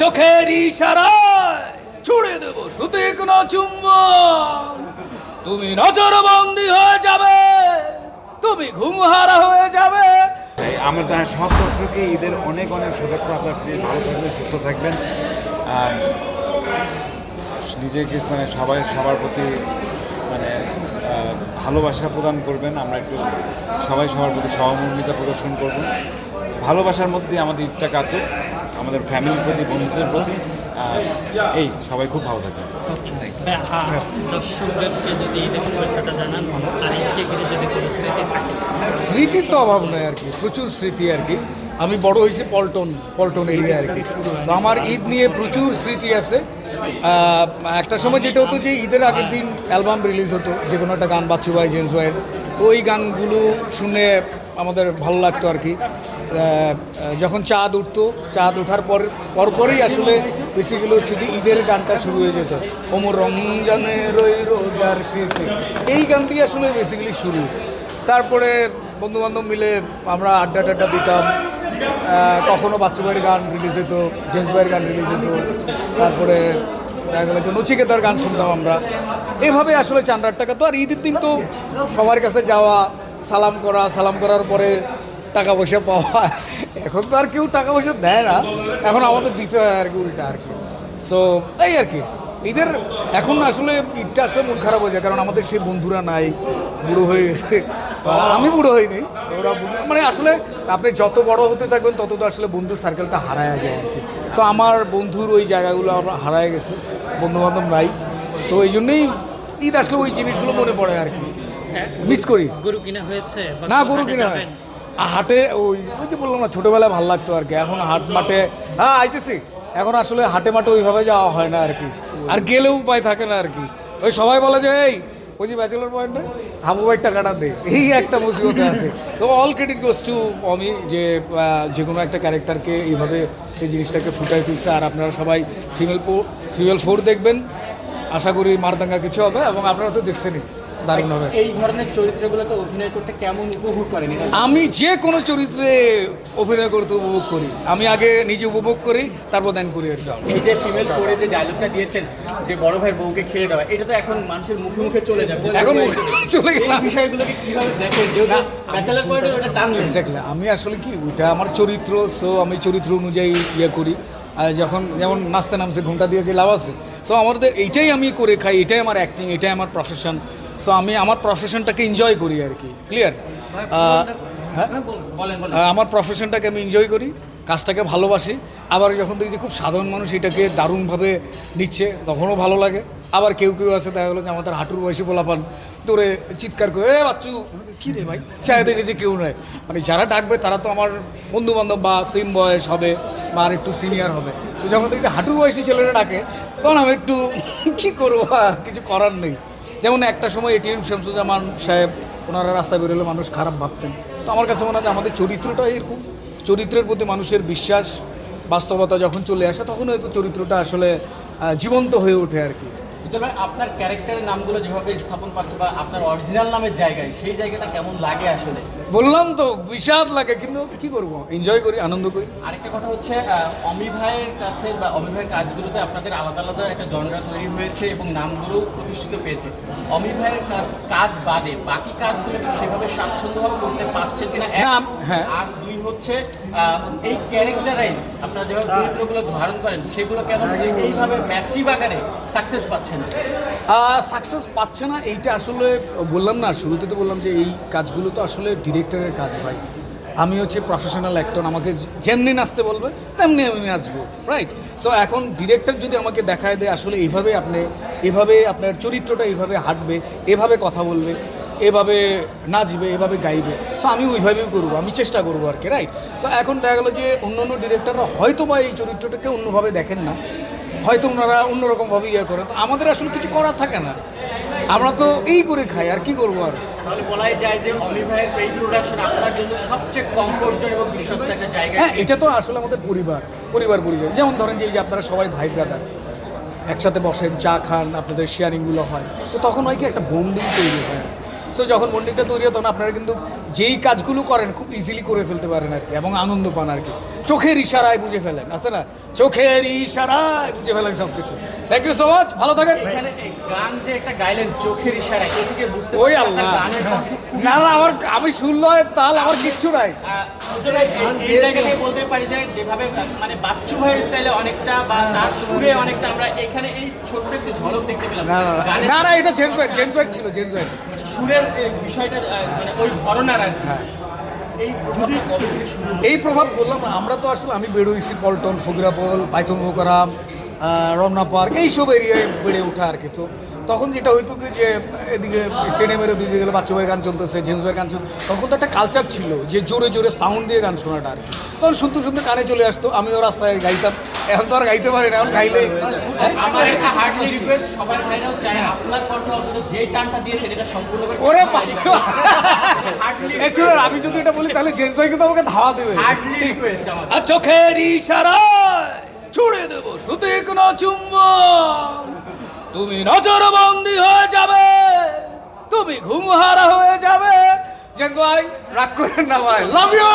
চোখের ইশারায় ছুড়ে দেব সুতীক্ষ্ণ চুম্বন। তুমি নজর বন্দি হয়ে যাবে, তুমি ঘুমহারা হয়ে যাবে। আমরা সব দর্শককে ঈদের অনেক অনেক শুভেচ্ছা, আপনার ভালো থাকবেন, সুস্থ থাকবেন। আর নিজেকে মানে সবাই, সবার প্রতি মানে ভালোবাসা প্রদান করবেন। আমরা একটু সবাই সবার প্রতি সহমর্মিতা প্রদর্শন করব। ভালোবাসার মধ্যে আমাদের ঈদটা কাটুক। আমাদের ফ্যামিলির প্রতি বন্ধুদের প্রতি এই সবাই খুব ভালো থাকবেন। দর্শকদেরকে যদি ঈদের শুভেচ্ছাটা জানান আর ঈদকে ঘিরে যদি কোনো স্মৃতি থাকে। স্মৃতির তো অভাব নয় আর কি প্রচুর স্মৃতি আর কি। আমি বড় হয়েছি পল্টন পল্টন এরিয়া আর কি। তো আমার ঈদ নিয়ে প্রচুর স্মৃতি আছে। একটা সময় যেটা হতো যে ঈদের আগের দিন অ্যালবাম রিলিজ হতো যে কোনো একটা গান বাচ্চু ভাই জেন্স ভাইয়ের। তো ওই গানগুলো শুনে আমাদের ভালো লাগতো আর কি। যখন চাঁদ উঠতো চাঁদ ওঠার পর পরপরই আসলে বেসিক্যালি হচ্ছে যে ঈদের গানটা শুরু হয়ে যেত। ওমর রমজানের ওই রোজার শেষে এই গান দিয়ে আসলে বেসিক্যালি শুরু। তারপরে বন্ধু বান্ধব মিলে আমরা আড্ডা টাড্ডা দিতাম। আহ, কখনো বাচ্চু ভাইয়ের গান রিলিজ হতো জেন্স ভাইয়ের গান রিলিজ হতো। তারপরে দেখা গেলো নচিকেতার গান শুনতাম আমরা। এভাবে আসলে চান্ডার টাকা তো আর ঈদের দিন তো সবার কাছে যাওয়া সালাম করা, সালাম করার পরে টাকা পয়সা পাওয়া। এখন তো আর কেউ টাকা পয়সা দেয় না। এখন আমাদের দিতে হয় আর কি, উল্টা আর কি। সো এই আর কি। ঈদের এখন আসলে ঈদটা আসলে মন খারাপ হয়ে যায়, কারণ আমাদের সেই বন্ধুরা নাই, বুড়ো হয়ে গেছে। আমি বুড়ো হইনি, ওরা মানে আসলে আপনি যত বড় হতে থাকবেন, তত তো আসলে বন্ধুর সার্কেলটা হারায় যায় আর কি। সো আমার বন্ধুর ওই জায়গাগুলো আমরা হারায় গেছে বন্ধু বান্ধব নাই। তো এই জন্যই ঈদ আসলে ওই জিনিসগুলো মনে পড়ে আর কি। মিস করি। গরু কিনা হয়েছে না গরু কিনা হয়। হাটে ওই ওই যে বললাম না ছোটোবেলায় ভালো লাগতো আর কি। এখন হাট মাঠে হ্যাঁ আইতেছি। এখন আসলে হাটে মাঠে ওইভাবে যাওয়া হয় না আর কি। আর গেলেও উপায় থাকে না আর কি। ওই সবাই বলে যে এই ওই যে ব্যাচেলর পয়েন্টে হাবু ভাই টাকাটা দে। এই একটা মুসিবতে আছে। তো all credit goes to Omi যে যে কোনো একটা ক্যারেক্টারকে এইভাবে সেই জিনিসটাকে ফুটাই তুলছে। আর আপনারা সবাই ফিমেল ফিমেল ফোর দেখবেন। আশা করি মারদাঙ্গা কিছু হবে এবং আপনারা তো দেখছেনই। দারুণ হবে। এই ধরনের চরিত্রগুলোতে অভিনয় করতে কেমন উপভোগ করেন আমি যে কোনো চরিত্রে অভিনয় করতে উপভোগ করি। আমি আগে নিজে উপভোগ করি তারপর দেন করি আর এই যে ফিমেল ফোরে যে ডায়লগটা দিয়েছেন যে বড় ভাইয়ের বউকে খেয়ে দেওয়া এটা তো এখন মানুষের মুখে মুখে চলে যাবে এখন চলে গেলাম। বিষয়গুলোকে কীভাবে দেখেন? যেহেতু ব্যাচেলার পয়েন্টে ওটা টানলেন এক্স্যাক্টলি আমি আসলে কি ওইটা আমার চরিত্র সো আমি চরিত্র অনুযায়ী ইয়ে করি। আর যখন যেমন নাচতে নামছে ঘুমটা দিয়ে কি লাভ আছে? সো আমাদের এইটাই আমি করে খাই এটাই আমার অ্যাক্টিং এটাই আমার প্রফেশন সো আমি আমার প্রফেশনটাকে এনজয় করি আর কি ক্লিয়ার হ্যাঁ? আহ, আমার প্রফেশনটাকে আমি এনজয় করি কাজটাকে ভালোবাসি। আবার যখন দেখি যে খুব সাধারণ মানুষ এটাকে দারুণভাবে নিচ্ছে তখনও ভালো লাগে। আবার কেউ কেউ আছে দেখা গেলো যে আমাদের হাঁটুর বয়সী পোলাপান দৌড়ে চিৎকার করে এ বাচ্চু কী রে ভাই? চায় দেখেছি কেউ নয় মানে যারা ডাকবে তারা তো আমার বন্ধু বান্ধব বা সেম বয়স হবে বা আর একটু সিনিয়র হবে। তো যখন দেখি হাঁটুর বয়সী ছেলেরা ডাকে তখন আমি একটু কী করব? কিছু করার নেই। যেমন একটা সময় এটিএম শামসুজ্জামান সাহেব, ওনারা রাস্তা বেরোলে মানুষ খারাপ ভাবতেন। তো আমার কাছে মনে হয় আমাদের চরিত্রটা এরকম। চরিত্রের প্রতি মানুষের বিশ্বাস, বাস্তবতা যখন চলে আসে, তখন হয়তো চরিত্রটা আসলে জীবন্ত হয়ে ওঠে আর কি। ভাই আপনার ক্যারেক্টারের নামগুলো যেভাবে স্থাপন পাচ্ছে বা আপনার অরিজিনাল নামের জায়গায় সেই জায়গাটা কেমন লাগে আসলে? বললাম তো বিষাদ লাগে কিন্তু কি করব? এনজয় করি আনন্দ করি। আরেকটা কথা হচ্ছে অমি ভাইয়ের কাছে বা অমি ভাইয়ের কাজগুলোতে আপনাদের আলাদা আলাদা একটা জনরা তৈরি হয়েছে এবং নামগুলো প্রতিষ্ঠিত পেয়েছে। অমি ভাইয়ের কাজ কাজ বাদে বাকি কাজগুলো সেভাবে স্বাচ্ছন্দ্যভাবে করতে পারছেন কিনা? হ্যাঁ। হচ্ছে এই ক্যারেক্টারাইজ আপনারা যেভাবে চরিত্রগুলো ধারণ করেন সেগুলো কেন এইভাবে ম্যাচিভ আকারে সাকসেস পাচ্ছেন না? সাকসেস পাচ্ছে না এইটা আসলে বললাম না শুরুতে তো বললাম যে এই কাজগুলো তো আসলে ডিরেক্টরের কাজ ভাই। আমি হচ্ছে প্রফেশনাল অ্যাক্টর আমাকে যেমনি নাচতে বলবে তেমনি আমি নাচবো রাইট সো এখন ডিরেক্টর যদি আমাকে দেখায় দেয় আসলে এইভাবে আপনি এভাবে আপনার চরিত্রটা এইভাবে হাঁটবে এভাবে কথা বলবে এভাবে নাচবে এভাবে গাইবে। সো আমি ওইভাবেই করব আমি চেষ্টা করব আর কি রাইট সো এখন দেখা গেলো যে অন্য অন্য ডিরেক্টররা হয়তো বা এই চরিত্রটাকে অন্যভাবে দেখেন না। হয়তো ওনারা অন্যরকমভাবে ইয়ে করেন তো আমাদের আসলে কিছু করার থাকে না। আমরা তো এই করে খাই আর কি করব আর? হ্যাঁ এটা তো আসলে আমাদের পরিবার পরিবার পরিজন। যেমন ধরেন যে এই যে আপনারা সবাই ভাই ব্রাদার একসাথে বসেন চা খান আপনাদের শেয়ারিংগুলো হয়। তো তখন হয় কি একটা বন্ডিং তৈরি হয় সো যখন বন্ডিংটা তৈরি হয় তখন আপনারা কিন্তু যেই কাজগুলো করেন খুব ইজিলি করে ফেলতে পারেন আর কি এবং আনন্দ পান আর কি। চোখের ইশারায় বুঝে ফেলেন আছে না? চোখের ইশারায় বুঝে ফেলেন সব কিছু থ্যাংক ইউ সো মাচ ভালো থাকেন। গান যে একটা গাইলেন চোখের ইশারায় এ বুঝতে ওই আল্লাহ। না না আমার আমি সুরলয়ের তাল আমার কিচ্ছু নাই। এই- এই জায়গা থেকে বলতে পারি যে যেভাবে মানে বাচ্চু ভাইয়ের স্টাইলে অনেকটা বা তার সুরে অনেকটা আমরা এখানে এই ছোট্ট একটু ঝলক দেখতে পেলাম। না না, এটা জেন্স জেন্স ছিল জেন্স মানে সুরের বিষয়টা মানে ওই ঘরনার আর হ্যাঁ। এই প্রভাব বললাম না, আমরা তো আসলে আমি বেরোইছি পল্টন ফকিরাপল পাইথন বোকারাম রমনা পার্ক এইসব এরিয়ায় বেড়ে ওঠা আর কি। তো তখন যেটা হইতো কি যে এদিকে স্টেডিয়ামের ওদিকে গেলে বাচ্চা ভাইয়ের গান চলতেছে জেন্স ভাইয়ের গান চলতো তখন তো একটা কালচার ছিল যে জোরে জোরে সাউন্ড দিয়ে গান শোনাটা আর কি। তখন শুনতে শুনতে কানে চলে আসতো আমি আমিও রাস্তায় গাইতাম এখন তো আর গাইতে পারি না এখন গাইলে ওরে শুনুন আমি যদি এটা বলি তাহলে জেন্স ভাই কিন্তু আমাকে ধাওয়া দেবে। চোখের ইশারায় ছুড়ে দেবো শুধু কোনো চুম্বন। তুমি নজর বন্দি হয়ে যাবে। তুমি ঘুমহারা হয়ে যাবে। জেন ভাই রাগ করেন না ভাই লাভ ইউ